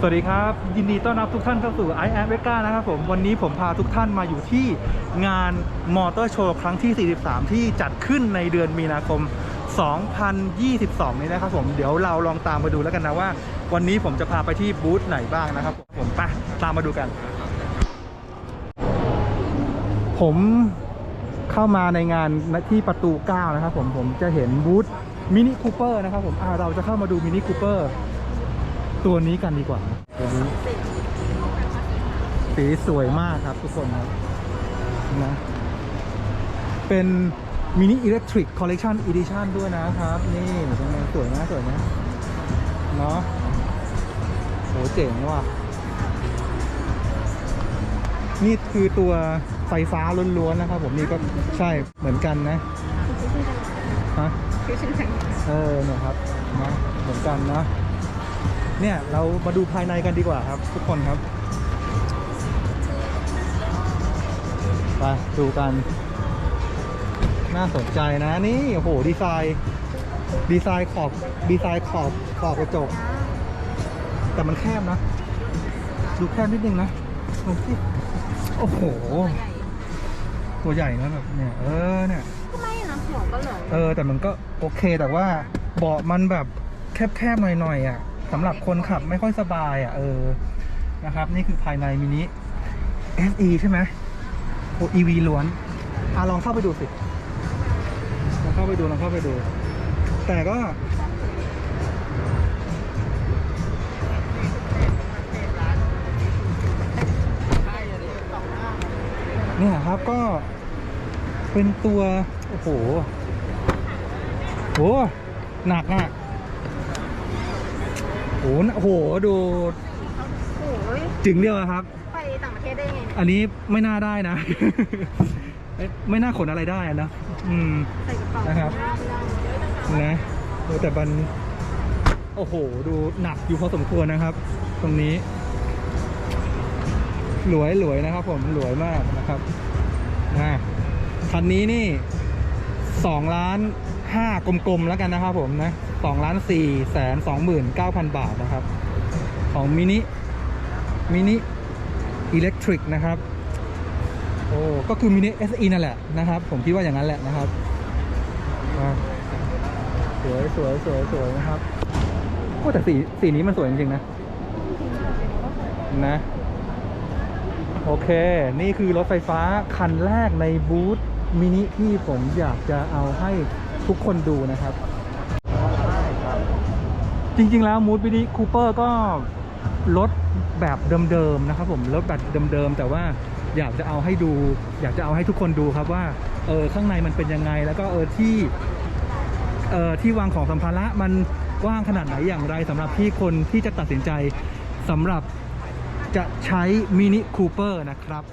สวัสดีครับ ยินดีต้อนรับทุกท่านเข้าสู่ i อ m เ k a นะครับผม วันนี้ผมพาทุกท่านมาอยู่ที่งานมอเตอร์โชว์ครั้งที่ 43 ที่จัดขึ้นในเดือนมีนาคม 2022 นี้นะครับผมเดี๋ยวเราลองตามมาดูแล้วกันนะว่า วันนี้ผมจะพาไปที่บูธไหนบ้างนะครับผมไปตามมาดูกัน ผมเข้ามาในงานที่ประตู 9 นะครับผมผมจะเห็นบูธมินิคูเปอร์นะครับผมอ่าเราจะเข้ามาดูมินิคูเปอร์ ตัวนี้กันดีกว่าตัวนี้สีสวยมากครับทุกคนครับนะเป็นมินิอิเล็กทริกคอลเล t ชันอีดิชันด้วยนะครับ นี่เป็นไงสวยนะสวยนะเนาะโหเจ๋งว่ะ นี่คือตัวไฟฟ้าล้วนๆนะครับ ผมนี่ก็ใช่เหมือนกันนะฮะเออเนี่ยครับนะเหมือนกันนะ เนี่ยเรามาดูภายในกันดีกว่าครับทุกคนครับไปดูกันน่าสนใจนะนี่โอ้โหดีไซน์ดีไซน์ขอบดีไซน์ขอบขอบกระจก แต่มันแคบนะ ดูแคบนิดนึงนะดูสิโอ้โห ตัวใหญ่นะแบบเนี่ยเออเนี่ยก็ไม่นะหัวก็เหลืองเออแต่มันก็โอเคแต่ว่าเบาะมันแบบแคบๆหน่อยๆอะ สำหรับคนขับไม่ค่อยสบายอะเออนะครับ นี่คือภายในมินิ SE ใช่ไหมโอ EV ล้วนอะลองเข้าไปดูสิลองเข้าไปดูลองเข้าไปดู แต่ก็ เนี่ยครับก็เป็นตัว โอ้โหโหหนักอะ อ้โหดูโอ้ยจึงเดียวอะครับ ไปต่างประเทศได้ยังไงอันนี้ไม่น่าได้นะ ไม่ไม่น่าขนอะไรได้อะนะอืม ใส่กระเป๋านะครับไม่ได้นะโอ้แต่มันโอ้โห ดูหนักอยู่พอสมควรนะครับ ตรงนี้ หลวยหลวยนะครับ ผมหลวยมากนะครับนะคันนี้นี่สองล้านห้ากลมๆแล้วกันนะครับผมนะ สองล้านสี่แสนสองหมื่นเก้าพันบาทนะครับ ของมินิมินิอิเล็กทริกนะครับ โอ้ก็คือมินิ SE นั่นแหละนะครับ ผมคิดว่าอย่างนั้นแหละนะครับ สวยสวยสวยสวยนะครับโอ้แต่สีสีนี้มันสวยจริงๆนะ นะ โอเค นี่คือรถไฟฟ้าคันแรกในบูธมินิที่ผมอยากจะเอาให้ทุกคนดูนะครับ จริงๆแล้วมูดมินิคูเปอร์ก็รถแบบเดิมๆนะครับผมรถแบบเดิมๆแต่ว่าอยากจะเอาให้ดู อยากจะเอาให้ทุกคนดูครับว่าเออข้างในมันเป็นยังไง แล้วก็เออที่เออที่วางของสัมภาระมันกว้างขนาดไหนอย่างไรสำหรับที่คนที่จะตัดสินใจสำหรับจะใช้มินิคูเปอร์นะครับ